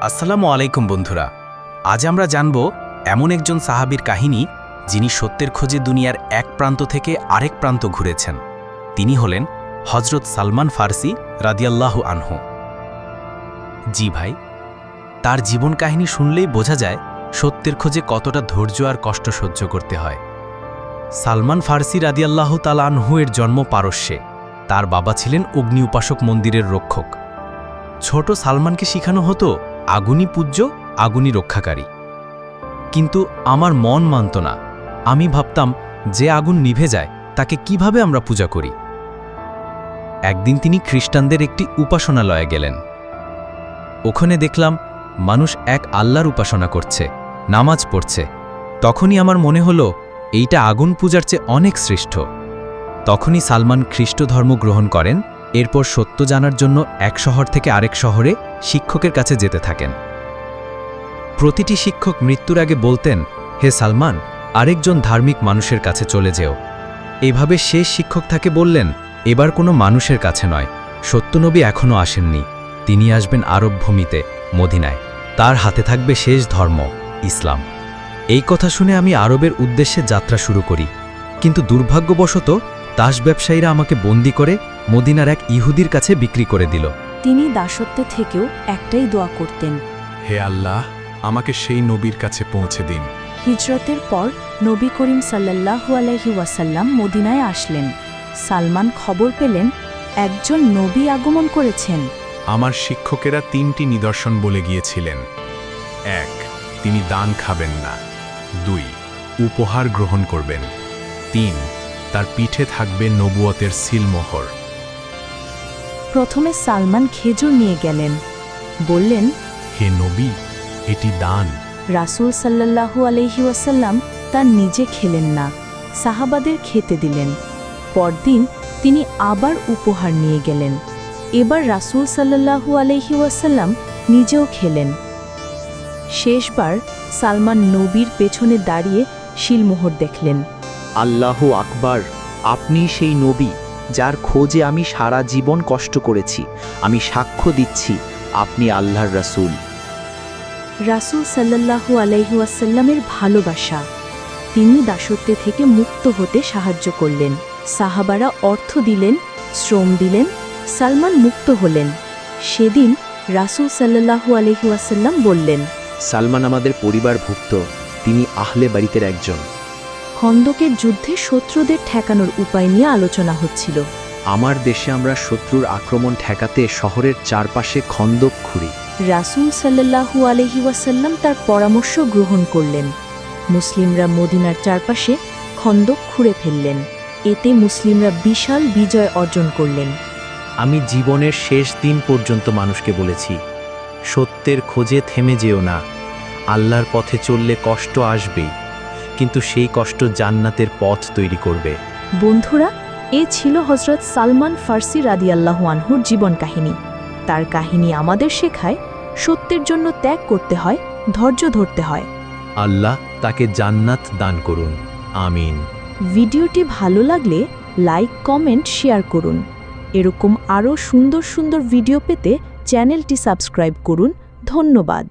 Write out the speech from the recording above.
আসসালামু আলাইকুম বন্ধুরা। আজ আমরা জানব এমন একজন সাহাবীর কাহিনী যিনি সত্যের খোঁজে দুনিয়ার এক প্রান্ত থেকে আরেক প্রান্ত ঘুরেছেন। তিনি হলেন হজরত সালমান ফার্সি রাদিয়াল্লাহু আনহু। জি ভাই, তার জীবন কাহিনী শুনলেই বোঝা যায় সত্যের খোঁজে কতটা ধৈর্য আর কষ্ট সহ্য করতে হয়। সালমান ফার্সি রাদিয়াল্লাহু তালা আনহু এর জন্ম পারস্যে। তার বাবা ছিলেন অগ্নি উপাসক মন্দিরের রক্ষক। ছোট সালমানকে শিখানো হতো আগুনই পূজ্য আগুনই রক্ষাকারী। কিন্তু আমার মন মানত না। আমি ভাবতাম, যে আগুন নিভে যায়, তাকে কীভাবে আমরা পূজা করি? একদিন তিনি খ্রিস্টানদের একটি উপাসনালয়ে গেলেন। ওখানে দেখলাম, মানুষ এক আল্লাহর উপাসনা করছে, নামাজ পড়ছে। তখনই আমার মনে হলো, এইটা আগুন পূজার চেয়ে অনেক শ্রেষ্ঠ। তখনই সালমান খ্রিস্ট ধর্ম গ্রহণ করেন এরপর সত্য জানার জন্য এক শহর থেকে আরেক শহরে শিক্ষকের কাছে যেতে থাকেন। প্রতিটি শিক্ষক মৃত্যুর আগে বলতেন, হে সালমান, আরেকজন ধার্মিক মানুষের কাছে চলে যেও। এভাবে শেষ শিক্ষক তাকে বললেন, এবার কোনো মানুষের কাছে নয়। সত্যনবী এখনও আসেননি। তিনি আসবেন আরব ভূমিতে, মদিনায়। তার হাতে থাকবে শেষ ধর্ম, ইসলাম। এই কথা শুনে আমি আরবের উদ্দেশ্যে যাত্রা শুরু করি। কিন্তু দুর্ভাগ্যবশত তাস ব্যবসায়ীরা আমাকে বন্দি করে মদিনার এক ইহুদির কাছে বিক্রি করে দিল। তিনি দাসত্বে থেকেও একটাই দোয়া করতেন। হে আল্লাহ আমাকে সেই নবীর কাছে পৌঁছে দিন। হিজরতের পর নবী করিম সাল্লাল্লাহু আলাইহি ওয়াসাল্লাম মদিনায় আসলেন। সালমান খবর পেলেন একজন নবী আগমন করেছেন। আমার শিক্ষকেরা তিনটি নিদর্শন বলে গিয়েছিলেন। এক তিনি দান খাবেন না। দুই উপহার গ্রহণ করবেন। তিন তার পিঠে থাকবে নবুয়তের সিলমোহর। প্রথমে সালমান খেজুর নিয়ে গেলেন। বললেন হে নবী এটি দান। রাসূল সাল্লাল্লাহু আলাইহি ওয়াসাল্লাম তা নিজে খেলেন না সাহাবাদের খেতে দিলেন। পরদিন তিনি আবার উপহার নিয়ে গেলেন। এবার রাসূল সাল্লাল্লাহু আলাইহি ওয়াসাল্লাম নিজেও খেলেন। শেষবার সালমান নবীর পেছনে দাঁড়িয়ে শিলমোহর দেখলেন। আল্লাহ আকবার আপনি সেই নবী যার খোঁজে আমি সারা জীবন কষ্ট করেছি আমি সাক্ষ্য দিচ্ছি আপনি আল্লাহর রাসুল। রাসূল সাল্লাল্লাহু আলাইহি ওয়াসাল্লামের ভালোবাসা। তিনি দাসত্বে থেকে মুক্ত হতে সাহায্য করলেন। সাহাবারা অর্থ দিলেন শ্রম দিলেন সালমান মুক্ত হলেন। সেদিন রাসূল সাল্লাল্লাহু আলাইহি ওয়াসাল্লাম বললেন সালমান আমাদের পরিবারভুক্ত তিনি আহলে বাড়িতের একজন। খন্দকের যুদ্ধে শত্রুদের ঠেকানোর উপায় নিয়ে আলোচনা হচ্ছিল। আমার দেশে আমরা শত্রুর আক্রমণ ঠেকাতে শহরের চারপাশে খন্দক খুঁড়ি। রাসূল সাল্লাল্লাহু আলাইহি ওয়াসাল্লাম তার পরামর্শ গ্রহণ করলেন। মুসলিমরা মদিনার চারপাশে খন্দক খুঁড়ে ফেললেন। এতে মুসলিমরা বিশাল বিজয় অর্জন করলেন। আমি জীবনের শেষ দিন পর্যন্ত মানুষকে বলেছি সত্যের খোঁজে থেমে যেও না। আল্লাহর পথে চললে কষ্ট আসবেই। কিন্তু সেই কষ্ট জান্নাতের পথ তৈরি করবে। বন্ধুরা এ ছিল হজরত সালমান ফার্সি রাদিয়াল্লাহু আনহুর জীবন কাহিনী। তার কাহিনী আমাদের শেখায় সত্যের জন্য ত্যাগ করতে হয় ধৈর্য ধরতে হয়। আল্লাহ তাকে জান্নাত দান করুন। আমিন। ভিডিওটি ভালো লাগলে লাইক কমেন্ট শেয়ার করুন। এরকম আরও সুন্দর সুন্দর ভিডিও পেতে চ্যানেলটি সাবস্ক্রাইব করুন। ধন্যবাদ।